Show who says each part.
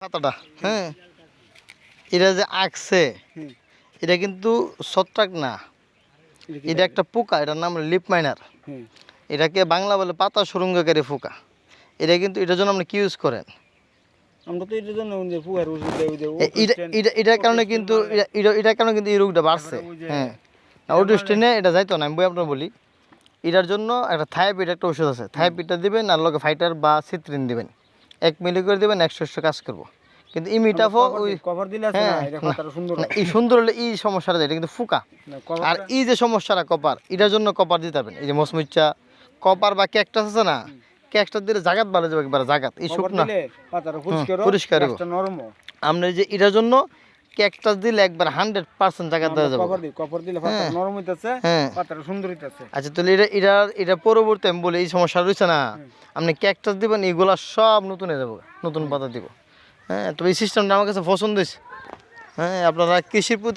Speaker 1: পাতাটা হ্যাঁ। এটা যে আঁকছে এটা কিন্তু ছত্রাক না।
Speaker 2: এটা
Speaker 1: একটা পোকা এটার নাম লিপ মাইনার। এটাকে বাংলা বলে পাতা সুরঙ্গকারী পোকা। এটা কিন্তু এটার জন্য আপনি কি ইউজ করেন?
Speaker 2: আমরা তো এটার জন্য
Speaker 1: এটার কারণে কিন্তু এটা- এটা এটার কারণে কিন্তু এই রোগটা বাড়ছে। হ্যাঁ। এটা যাইতো না আমি বই আপনার বলি। এটার জন্য একটা থাইপিড একটা ওষুধ আছে। থাইপিডটা দিবেন আর লগে ফাইটার বা সিত্রিন দিবেন। এক মিলি করে দেবেন একশো একশো কাজ করব। কিন্তু ইমিটাফও ওই
Speaker 2: কভার দিলে
Speaker 1: হ্যাঁ, না এই সুন্দর হলে এই সমস্যাটা এটা কিন্তু ফুকা। আর এই যে সমস্যাটা কপার এটার জন্য কপার দিতে পারবেন এই যে মসমুচ্চা কপার বা ক্যাকটাস আছে না ক্যাকটাস দিলে জাগাত ভালো যাবে একবার জাগাত। এই শুকনা।
Speaker 2: পরিষ্কার হয়।
Speaker 1: আমরা যে এটার জন্য ক্যাকটাস দিলে একবার হান্ড্রেড পার্সেন্ট টাকা দেওয়া যাবে।
Speaker 2: কভার দিই কভার দিলে পাতা নরম হইতাছে
Speaker 1: হ্যাঁ।
Speaker 2: পাতাটা সুন্দর হইতাছে।
Speaker 1: আচ্ছা তাহলে এটা এটা এটা পরবর্তী আমি বলি এই সমস্যা রয়েছে না? আপনি ক্যাকটাস দিবেন এগুলা সব নতুন হয়ে যাব নতুন পাতা দিব। হ্যাঁ তো এই সিস্টেমটা আমার কাছে পছন্দ হয়েছে। হ্যাঁ আপনারা কৃষির প্রতি